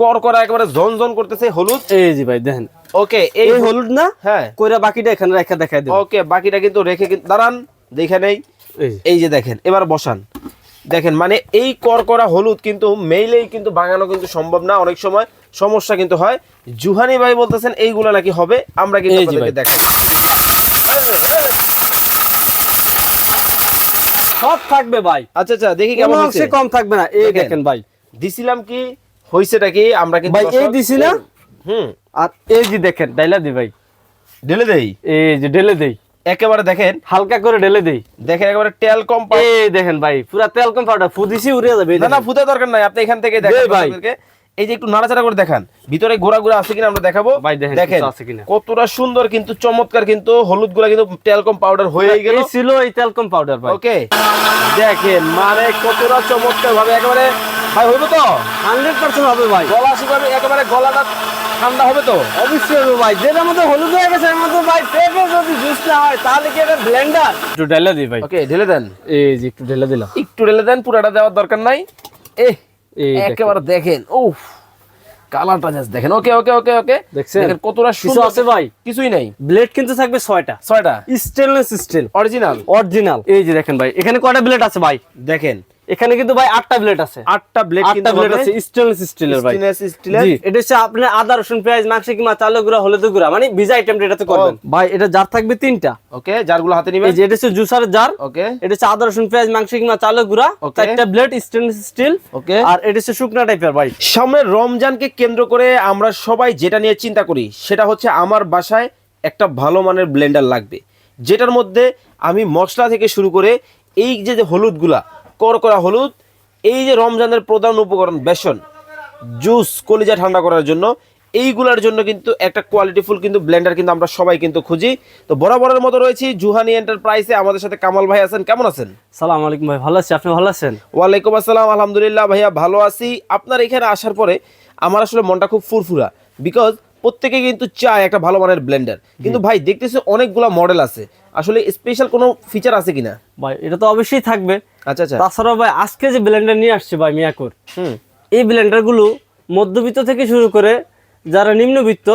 কর করা একেবারে ঝনঝন করতেছে হলুদ। এই জি ভাই দেখেন। ওকে এই হলুদ না হ্যাঁ। কইরা বাকিটা এখানে রেখে দেখাই দেব। ওকে বাকিটা কিন্তু রেখে দাঁড়ান দেখে নেই। এই যে। দেখেন এবার বসান। দেখেন মানে এই কর করা হলুদ কিন্তু মেইলেই কিন্তু কিন্তু সম্ভব না অনেক সময় সমস্যা কিন্তু হয়। জুহানি ভাই বলতেছেন এইগুলা নাকি হবে? আমরা কিন্তু আপনাদেরকে। দেখাই। সব থাকবে ভাই। আচ্ছা আচ্ছা দেখি কেমন কম থাকবে না। এই। দেখেন ভাই। দিছিলাম কি? হইছেটা কি? আমরা কিন্তু ভাই, এই দিছি না? হুম। আর এই যে দেখেন ডাইলা দি ভাই। ঢেলে দেই? এই যে ঢেলে দেই। একেবারে দেখেন। হালকা করে ঢেলে দেই। দেখেন একেবারে তেল কম এই দেখেন ভাই পুরা তেল কম পাউডার ফুদিছি উড়ে যাবে না না। ফুতে দরকার নাই আপনি এখান থেকে দেখেন ভাই। এই যে একটু নাড়াচাড়া করে দেখান। ভিতরে ঘোরা ঘোরা আছে কিনা আমরা দেখাবো? ভাই দেখেন। কতটা সুন্দর কিন্তু চমৎকার কিন্তু হলুদগুলা কিন্তু টেলকম পাউডার হয়ে গেল। এই ছিল এই তেল কম পাউডার ভাই। ওকে দেখেন মানে কতটা চমৎকার ভাবে একেবারে ভাই হইব তো? 100% হবে ভাই। গলা শুকাবে একেবারে গলাটা ঠান্ডা হবে তো? অবশ্যই হবে ভাই। মধ্যে হলুদ হয়ে গেছে এর মধ্যে ভাই পেঁপে যদি জুস না হয় তাহলে কি এটা ব্লেন্ডার একটু ঢেলে দিই ভাই। ওকে ঢেলে দেন। এই যে একটু ঢেলে দিলাম। একটু ঢেলে দেন পুরাটা দেওয়ার দরকার নাই। এ একেবারে দেখেন উফ কালারটা জাস্ট দেখেন। ওকে ওকে ওকে ওকে। দেখছেন? দেখেন কতটা সুন্দর। আছে ভাই? কিছুই নাই। ব্লেড কিন্তু থাকবে ছয়টা। ছয়টা? স্টেনলেস স্টিল অরিজিনাল অরিজিনাল এই যে দেখেন ভাই এখানে কয়টা ব্লেড আছে ভাই? দেখেন। এখানে কিন্তু ভাই আটটা ব্লেড আছে। আটটা ব্লেড আটটা কিন্তু ব্লেড আছে স্টেনলেস স্টিলের ভাই। স্টেনলেস স্টিলের এটা হচ্ছে আপনার আদা রসুন পেঁয়াজ মাংস কিংবা চালের গুঁড়া হলুদ গুঁড়া মানে ভিজা আইটেম এটাতে করবেন। ভাই এটা জার থাকবে তিনটা। ওকে যারগুলো হাতে নিবেন। এই যে এটা হচ্ছে জুসারের জার ওকে। এটা হচ্ছে আদা রসুন পেঁয়াজ মাংস কিংবা চালের গুঁড়া. চারটা ব্লেড স্টেনলেস স্টিল ওকে। আর এটা হচ্ছে শুকনা টাইপের ভাই। সামনে রমজানকে কেন্দ্র করে আমরা সবাই যেটা নিয়ে চিন্তা করি সেটা হচ্ছে আমার বাসায় একটা ভালো মানের ব্লেন্ডার লাগবে। যেটার মধ্যে আমি মশলা থেকে শুরু করে এই যে যে হলুদগুলা করকরা হলুদ এই যে রমজানের প্রধান উপকরণ বেসন জুস কলিজা ঠান্ডা করার জন্য এইগুলার জন্য কিন্তু একটা কোয়ালিটিফুল কিন্তু ব্লেন্ডার কিন্তু আমরা সবাই কিন্তু খুঁজি। তো বরাবরের মতো রয়েছি জুহানি এন্টারপ্রাইজে আমাদের সাথে কামাল ভাই আছেন কেমন আছেন? সালাম আলাইকুম ভাই ভালো আছি আপনি ভালো আছেন? ওয়ালাইকুম আসসালাম আলহামদুলিল্লাহ ভাইয়া ভালো আছি। আপনার এখানে আসার পরে আমার আসলে মনটা খুব ফুরফুরা বিকজ প্রত্যেকে কিন্তু চায় একটা ভালো মানের ব্লেন্ডার কিন্তু ভাই দেখতেছি অনেকগুলা মডেল আছে। আসলে স্পেশাল কোনো ফিচার আছে কিনা? ভাই এটা তো অবশ্যই থাকবে। আচ্ছা আচ্ছা। তাছাড়াও ভাই আজকে যে ব্লেন্ডার নিয়ে আসছে ভাই মিয়াকুর হুম। এই ব্লেন্ডার মধ্যবিত্ত থেকে শুরু করে যারা নিম্নবিত্ত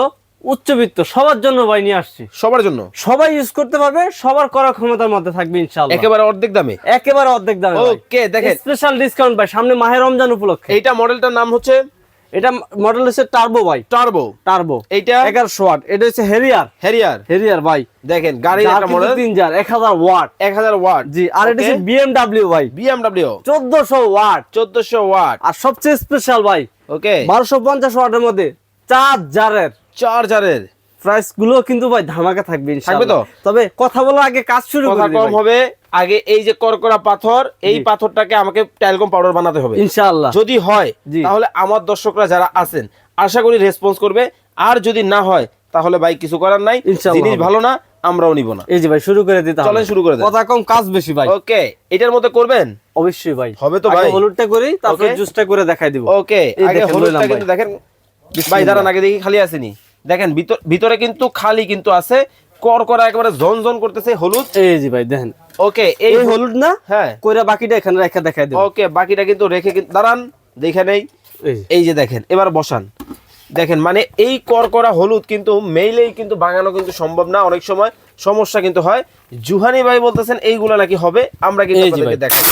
উচ্চবিত্ত সবার জন্য ভাই নিয়ে আসছি। সবার জন্য? সবাই ইউজ করতে পারবে সবার করার ক্ষমতার মধ্যে থাকবে ইনশাআল্লাহ। একেবারে অর্ধেক দামে? একেবারে অর্ধেক দামে ওকে দেখেন। স্পেশাল ডিসকাউন্ট ভাই সামনে মাহে রমজান উপলক্ষে। এইটা মডেলটার নাম হচ্ছে এটা মডেল হচ্ছে টার্বো ভাই। টার্বো টার্বো এটা এগারোশো ওয়াট। এটা হচ্ছে হেরিয়ার হেরিয়ার হেরিয়ার ভাই। দেখেন গাড়ি একটা মডেল তিন জার এক হাজার ওয়াট। এক হাজার ওয়াট। জি আর এটা হচ্ছে বিএমডাব্লিউ ভাই। বিএমডাব্লিউ চোদ্দশো ওয়াট। চোদ্দশো ওয়াট। আর সবচেয়ে স্পেশাল ভাই। ওকে বারোশো পঞ্চাশ ওয়াটের মধ্যে চার জারের চার্জারের প্রাইসগুলো কিন্তু ভাই ধামাকা থাকবে থাকবে তো? তবে কথা বলার আগে কাজ শুরু কথা কম হবে। আগে এই যে করকরা পাথর এই পাথরটাকে আমাকে টাইলকম পাউডার বানাতে হবে। ইনশাআল্লাহ। যদি হয় তাহলে আমার দর্শকরা যারা আছেন আশা করি রেসপন্স করবে। আর যদি না হয় তাহলে ভাই কিছু করার নাই। জিনিস ভালো না আমরাও নিব না। এই যে ভাই শুরু করে দিতে চলেন শুরু করে। কথা কম কাজ বেশি ভাই। ওকে এটার মধ্যে করবেন? অবশ্যই ভাই। হবে তো ভাই? হলুদটা করি তারপর. জুসটা করে দেখাই দিব। ওকে আগে হলুদটা কিন্তু দেখেন। ভাই দাঁড়ান আগে দেখি খালি আসেনি দেখেন ভিতরে কিন্তু খালি কিন্তু আছে। কর করা একেবারে ঝনঝন করতেছে হলুদ। এই যে ভাই দেখেন। ওকে এই হলুদ না? হ্যাঁ। কইরা বাকিটা এখানে রেখে দেখাই দিব। ওকে বাকিটা কিন্তু রেখে দাঁড়ান দেখে নেই। এই যে। দেখেন এবার বসান। দেখেন মানে এই কর করা হলুদ কিন্তু মেইলেই কিন্তু বাগানো কিন্তু সম্ভব না। অনেক সময় সমস্যা কিন্তু হয়। জুহানি ভাই বলতেছেন এইগুলা নাকি হবে? আমরা কিন্তু। দেখাই।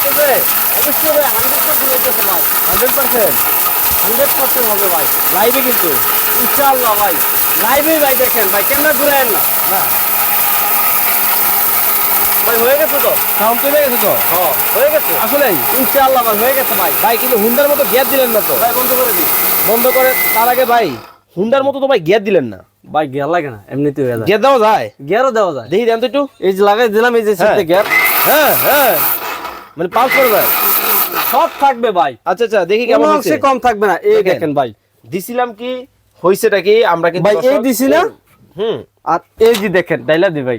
ভাই অবশ্যই ভাই হান্ড্রেড পার্সেন্ট হইতেছে ভাই। হান্ড্রেড পার্সেন্ট হান্ড্রেড পার্সেন্ট হবে ভাই। লাইভে কিন্তু। ইনশাআল্লাহ ভাই। লাইভে ভাই দেখেন ভাই ক্যামেরা ঘুরায়েন না। না। ভাই হয়ে গেছে তো? সাউন্ড চলে গেছে তো? হ্যাঁ হয়ে গেছে। আসলেই? ইনশাআল্লাহ ভাই হয়ে গেছে ভাই। ভাই কিন্তু হুন্ডার মতো গিয়ার দিলেন না তো? ভাই বন্ধ করে দিই বন্ধ করে তার আগে ভাই হুন্ডার মতো তো ভাই গিয়ার দিলেন না। ভাই গিয়ার লাগে না এমনিতে হয়ে যায়। গিয়ার দেওয়া যায়? গিয়ারও দেওয়া যায়। দেখি দেন তো একটু। এই যে লাগাই দিলাম এই যে হ্যাঁ। সাথে হ্যাঁ হ্যাঁ। মানে পাস করে ভাই সব থাকবে ভাই। আচ্ছা আচ্ছা দেখি কেমন হচ্ছে। কম থাকবে না। এই দেখেন। ভাই। দিছিলাম কি? হইছেটা কি? আমরা কিন্তু ভাই, এই দিছি না? হুম। আর এই যে দেখেন ডাইলা দি ভাই।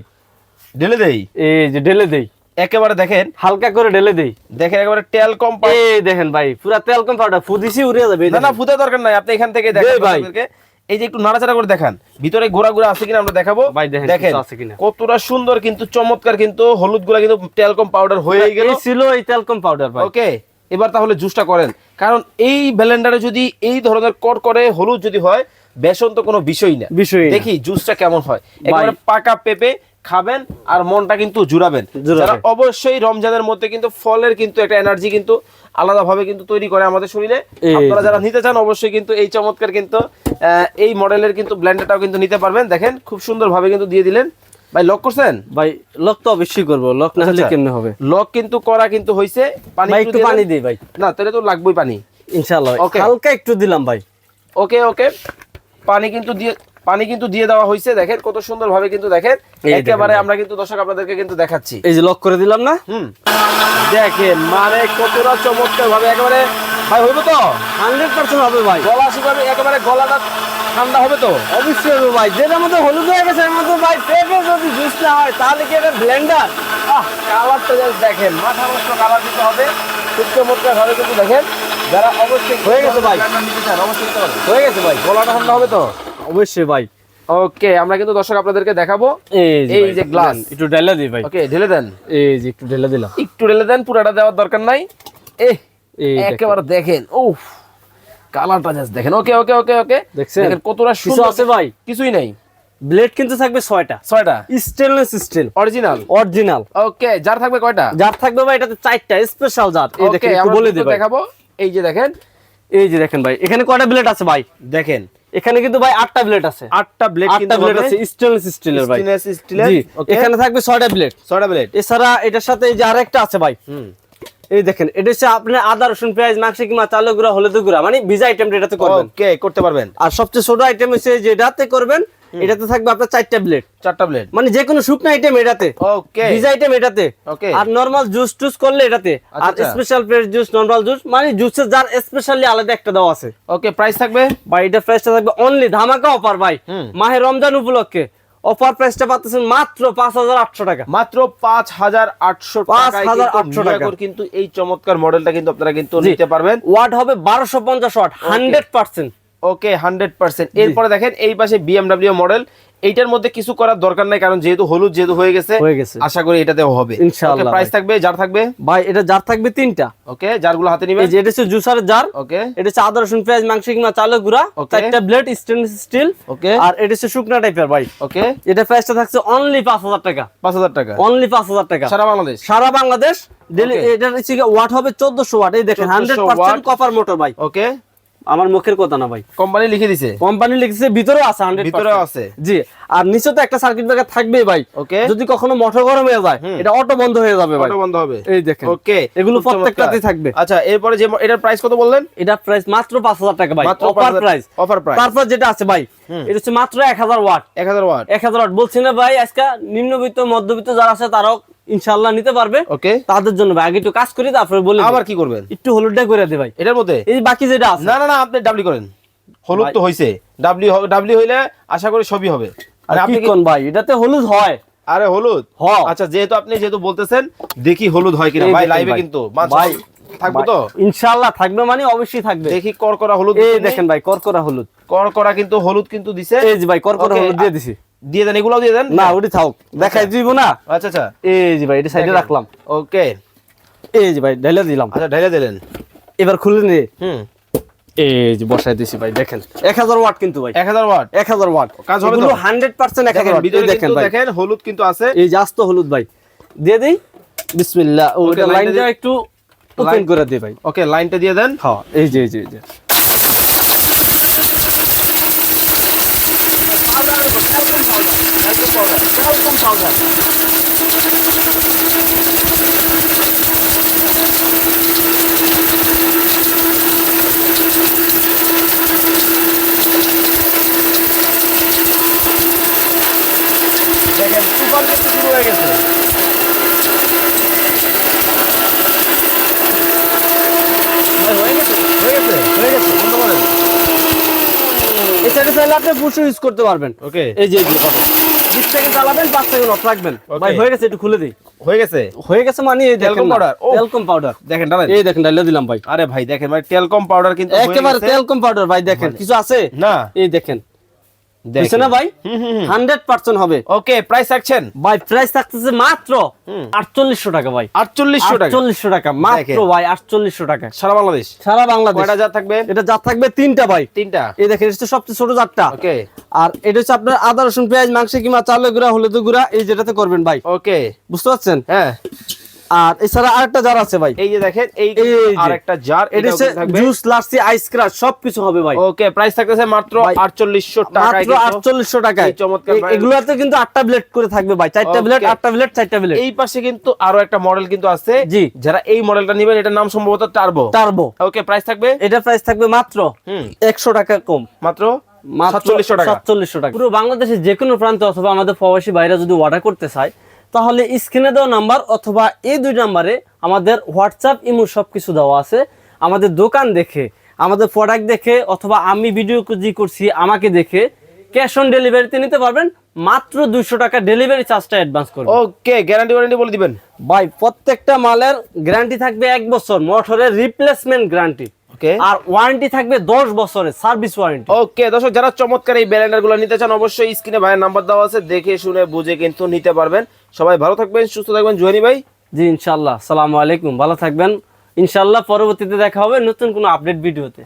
ঢেলে দেই? এই যে ঢেলে দেই। একেবারে দেখেন। হালকা করে ঢেলে দেই। দেখেন একেবারে তেল কম এই দেখেন ভাই পুরা তেল কম পাউডার ফুদিছি উড়ে যাবে না না। ফুটা দরকার নাই। আপনি এখান থেকে দেখেন ভাই। এই যে একটু নাড়াচাড়া করে দেখান। ভিতরে গোড়া গোড়া আছে কিনা আমরা দেখাবো। দেখেন। কতটা সুন্দর কিন্তু চমৎকার কিন্তু হলুদগুলা কিন্তু টেলকম পাউডার হয়ে গেল। এই ছিল এই টেলকম পাউডার ওকে এবার তাহলে জুসটা করেন। কারণ এই ব্লেন্ডারে যদি এই ধরনের কট করে হলুদ যদি হয় বেসন তো কোনো বিষয় না। বিষয়। দেখি জুসটা কেমন হয়। একেবারে পাকা পেঁপে খাবেন আর মনটা কিন্তু জুড়াবেন। যারা অবশ্যই রমজানের মধ্যে কিন্তু ফলের কিন্তু একটা এনার্জি কিন্তু আলাদাভাবে কিন্তু তৈরি করে আমাদের শরীরে। আপনারা যারা নিতে চান অবশ্যই কিন্তু এই চমৎকার কিন্তু এই মডেলের কিন্তু ব্লেন্ডারটাও কিন্তু নিতে পারবেন। দেখেন খুব সুন্দরভাবে কিন্তু দিয়ে দিলেন। ভাই লক করছেন? ভাই লক তো অবশ্যই করব। লক না হলে আচ্ছা। কেমনে হবে? লক কিন্তু করা কিন্তু হয়েছে পানি একটু পানি। দিই ভাই। না তাহলে তো লাগবেই পানি। ইনশাআল্লাহ. হালকা একটু দিলাম ভাই। ওকে ওকে পানি কিন্তু দিয়ে পানি কিন্তু দিয়ে দেওয়া হয়েছে দেখেন কত সুন্দর ভাবে কিন্তু দেখেন। একেবারে আমরা কিন্তু দর্শক আপনাদেরকে কিন্তু দেখাচ্ছি। এই যে লক করে দিলাম না? হুম। দেখেন মানে কতটা চমৎকার ভাবে একেবারে ভাই হইব তো? হান্ড্রেড পার্সেন্ট হবে ভাই। গলা শুকাবে একেবারে গলাটা ঠান্ডা হবে তো? অবশ্যই হবে ভাই। যেটার মধ্যে হলুদ হয়ে গেছে এর মধ্যে ভাই পেঁপে যদি জুস না হয় তাহলে কি এটা ব্লেন্ডার আহ কালারটা জাস্ট দেখেন মাথা নষ্ট কালার দিতে হবে। খুব চমৎকার ভাবে কিন্তু দেখেন যারা অবশ্যই হয়ে গেছে ভাই। অবশ্যই হয়ে গেছে ভাই গলাটা ঠান্ডা হবে তো? অবশ্যই ভাই। ওকে আমরা কিন্তু দর্শক আপনাদেরকে দেখাবো। এই যে। দেন, একটু ঢেলে দিই ভাই। ওকে ঢেলে দেন। এই যে একটু ঢেলে দিলাম। একটু ঢেলে দেন পুরাটা দেওয়ার দরকার নাই। এ। একেবারে দেখেন উফ কালারটা জাস্ট দেখেন। ওকে ওকে ওকে ওকে? দেখেন কতটা সুন্দর। আছে ভাই? কিছুই নাই। ব্লেড কিন্তু থাকবে ছয়টা। ছয়টা? Stainless steel original original okay যার থাকবে কয়টা? যার থাকবে ভাই এটাতে চারটা স্পেশাল জাত এই দেখেন একটু বলে দিই দেখাবো। এই যে দেখেন। এই যে দেখেন ভাই এখানে কয়টা ব্লেড আছে ভাই? দেখেন। এখানে কিন্তু ভাই আটটা ব্লেড আছে। আটটা ব্লেড আটটা কিন্তু ব্লেড আছে স্টেনলেস স্টিলের ভাই। স্টেনলেস স্টিলের জি এখানে থাকবে ছয়টা ব্লেড ছয়টা ব্লেড এছাড়া এটার সাথে এই যে আরেকটা আছে ভাই। হুম। এই দেখেন এটা হচ্ছে আপনি আদা রসুন পেঁয়াজ মাংস কিমা চালু গুঁড়া হলুদ গুঁড়া মানে ভিজা আইটেম এটাতে করবেন। ওকে করতে পারবেন। আর সবচেয়ে ছোট আইটেম হচ্ছে যেটাতে করবেন এটাতে থাকবে আপনার চারটা ব্লেড চারটা ব্লেড মানে যে কোনো শুকনো আইটেম এটাতে। ওকে ভিজা আইটেম এটাতে। ওকে আর নরমাল জুস টুস করলে এটাতে। আচ্ছা, আর। Special fresh juice normal juice মানে জুসের যার স্পেশালি আলাদা একটা দেওয়া আছে। ওকে প্রাইস থাকবে? ভাই এটা প্রাইসটা থাকবে অনলি ধামাকা অফার ভাই। মাহে রমজান উপলক্ষে। অফার প্রাইসটা পাচ্ছেন মাত্র পাঁচ হাজার আটশো টাকা। মাত্র পাঁচ হাজার আটশো পাঁচ হাজার আটশো টাকা। কিন্তু এই চমৎকার মডেলটা কিন্তু আপনারা কিন্তু নিতে পারবেন। ওয়াট হবে বারোশো পঞ্চাশ watt hundred percent okay hundred percent. এরপরে দেখেন এই পাশে বিএমডাব্লিউ মডেল এইটার মধ্যে কিছু করার দরকার নাই কারণ যেহেতু হলুদ যেহেতু হয়ে গেছে হয়ে গেছে। আশা করি এটাতেও হবে। ইনশাআল্লাহ প্রাইস থাকবে যার থাকবে? ভাই এটা জার থাকবে তিনটা। ওকে যারগুলো হাতে নিবেন। এই যে এটা হচ্ছে জুসারের জার ওকে। এটা হচ্ছে আদা রসুন পেঁয়াজ মাংস কিংবা চালের গুঁড়া. চারটা ব্লেড স্টেনলেস স্টিল ওকে। আর এটা হচ্ছে শুকনা টাইপের ভাই। ওকে। এটা প্রাইসটা থাকছে অনলি পাঁচ হাজার টাকা। পাঁচ হাজার টাকা। অনলি পাঁচ হাজার টাকা। সারা বাংলাদেশ? সারা বাংলাদেশ। ডেলি এটা হচ্ছে ওয়াট হবে চোদ্দশো ওয়াট এই দেখেন 1400 হান্ড্রেড পার্সেন্ট কপার মোটর ভাই। ওকে। আমার মুখের কথা না ভাই। কোম্পানি লিখে দিছে? কোম্পানি লিখেছে ভিতরেও আছে হান্ড্রেড ভিতরেও আছে? জি আর নিচে তো একটা সার্কিট ব্রেকার থাকবেই ভাই। ওকে যদি কখনো মোটর গরম হয়ে যায় এটা অটো বন্ধ হয়ে যাবে ভাই। অটো বন্ধ হবে। এই দেখেন। ওকে এগুলো। প্রত্যেকটাতেই থাকবে। আচ্ছা এরপরে যে এটার প্রাইস কত বললেন? এটা প্রাইস মাত্র পাঁচ হাজার টাকা ভাই। অফার প্রাইস অফার প্রাইস তারপর যেটা আছে ভাই এটা হচ্ছে মাত্র এক হাজার ওয়াট। এক হাজার ওয়াট। এক হাজার ওয়াট। বলছি না ভাই আজকে নিম্নবিত্ত মধ্যবিত্ত যারা আছে তারাও ইনশাল্লাহ নিতে পারবে। ওকে। তাদের জন্য ভাই আগে একটু কাজ করি তারপরে বলি আবার কি করবেন? একটু হলুদটা করে দে ভাই। এটার মধ্যে? এই বাকি যেটা আছে। না না না আপনি ডাবলি করেন। হলুদ তো হইছে। ডাবলি ডাবলি হইলে আশা করি সবই হবে। আর আরে আপনি কোন ভাই? এটাতে হলুদ হয়। আরে হলুদ? হ। আচ্ছা যেহেতু আপনি যেহেতু বলতেছেন দেখি হলুদ হয় কিনা। ভাই লাইভে কিন্তু ভাই, থাকব তো? ইনশাআল্লাহ থাকবে মানে অবশ্যই থাকবে। দেখি করকরা হলুদ এই দেখেন ভাই করকরা হলুদ। করকরা কিন্তু হলুদ কিন্তু দিছে। এই যে ভাই করকরা হলুদ দিয়ে দিছি। দিয়ে দেন এগুলো দিয়ে দেন? না ওটি থাক দেখাই দিব না। আচ্ছা আচ্ছা। এই যে ভাই এটা সাইডে রাখলাম। ওকে। এই যে ভাই ঢেলে দিলাম। আচ্ছা ঢেলে দিলেন। এবার খুলে নে। হুম। এই যে বসাই দিছি ভাই দেখেন। এক হাজার ওয়াট কিন্তু ভাই। ওয়াট? ওয়াট। কাজ হবে তো? দেখেন ওয়াট। ভিতরে দেখেন ভাই। দেখেন হলুদ কিন্তু আছে। এই যে আস্ত হলুদ ভাই। দিয়ে দেই? বিসমিল্লাহ। লাইনটা একটু ওপেন করে দে ভাই। ওকে লাইনটা দিয়ে দেন। হ্যাঁ এই যে এই যে। এই যে দেখেন তুফান কিন্তু শুরু হয়ে গেছে ভাই, হয়ে গেছে। চাইলে আপনি ইউজ করতে পারবেন। ওকে এই যে বিশ সেকেন্ড চালাবেন পাঁচ সেকেন্ড অফ রাখবেন ভাই হয়ে গেছে একটু খুলে দিই। হয়ে গেছে? হয়ে গেছে মানে এই দেখেন পাউডার পাউডার দেখেন দাদা এই দেখেন ডালে দিলাম ভাই। আরে ভাই দেখেন ভাই টেলকম পাউডার কিন্তু একেবারে। তেলকম পাউডার ভাই দেখেন। কিছু আছে? না। এই দেখেন ভাই। হান্ড্রেড পার্সেন্ট হবে। ওকে প্রাইস রাখছেন ভাই প্রাইস থাকতেছে মাত্র আটচল্লিশশো টাকা ভাই। আটচল্লিশশো টাকা? আটচল্লিশশো টাকা মাত্র ভাই আটচল্লিশশো টাকা। সারা বাংলাদেশ? সারা বাংলাদেশ। কয়টা যা থাকবে? এটা যা থাকবে তিনটা ভাই। তিনটা? এই দেখেন এটা সবচেয়ে ছোট জাতটা। ওকে। আর এটা হচ্ছে আপনার আদা রসুন পেঁয়াজ মাংস কিংবা চালের গুঁড়া হলুদ গুঁড়া এই যেটাতে করবেন ভাই। ওকে। বুঝতে পারছেন? হ্যাঁ। আর এছাড়া আরেকটা জার আছে ভাই। এই যে দেখেন এই এই যে। আর একটা জার এটা হচ্ছে জুস লাসি আইস ক্রাশ সবকিছু হবে ভাই। ওকে প্রাইস থাকতেছে মাত্র ভাই, আটচল্লিশশো টাকায় মাত্র আটচল্লিশশো টাকায়। এই চমৎকার এ- brand- কিন্তু আটটা ব্লেড করে থাকবে ভাই চারটা. ব্লেড আটটা ব্লেড চারটা ব্লেড এই পাশে কিন্তু আরও একটা মডেল কিন্তু আছে। জি। যারা এই মডেলটা নেবেন এটার নাম সম্ভবত টার্বো টার্বো ওকে প্রাইস থাকবে? এটা প্রাইস থাকবে মাত্র হুম। একশো টাকা কম। মাত্র মাত্র সাতচল্লিশশো টাকা। সাতচল্লিশশো টাকা। পুরো বাংলাদেশের যে কোনো প্রান্তে অথবা আমাদের প্রবাসী বাইরে যদি অর্ডার করতে চায় তাহলে স্ক্রিনে দেওয়া নাম্বার অথবা এই দুই নাম্বারে আমাদের হোয়াটসঅ্যাপ ইমো সব কিছু দেওয়া আছে। আমাদের দোকান দেখে আমাদের প্রোডাক্ট দেখে অথবা আমি ভিডিও যে করছি আমাকে দেখে ক্যাশ অন ডেলিভারিতে নিতে পারবেন। মাত্র দুইশো টাকা ডেলিভারি চার্জটা অ্যাডভান্স করবেন। ওকে গ্যারান্টি ওয়ারেন্টি বলে দিবেন। ভাই প্রত্যেকটা মালের গ্যারান্টি থাকবে এক বছর। মোটরের রিপ্লেসমেন্ট গ্যারান্টি ওকে। আর ওয়ারেন্টি থাকবে দশ বছরের সার্ভিস ওয়ারেন্টি ওকে দর্শক যারা চমৎকার এই ব্লেন্ডারগুলো নিতে চান অবশ্যই স্ক্রিনে ভাইয়ের নাম্বার দেওয়া আছে দেখে শুনে বুঝে কিন্তু নিতে পারবেন। সবাই ভালো থাকবেন সুস্থ থাকবেন। জুহানি ভাই? জি ইনশাল্লাহ আসসালামু আলাইকুম। ভালো থাকবেন। ইনশাল্লাহ পরবর্তীতে দেখা হবে নতুন কোনো আপডেট ভিডিওতে।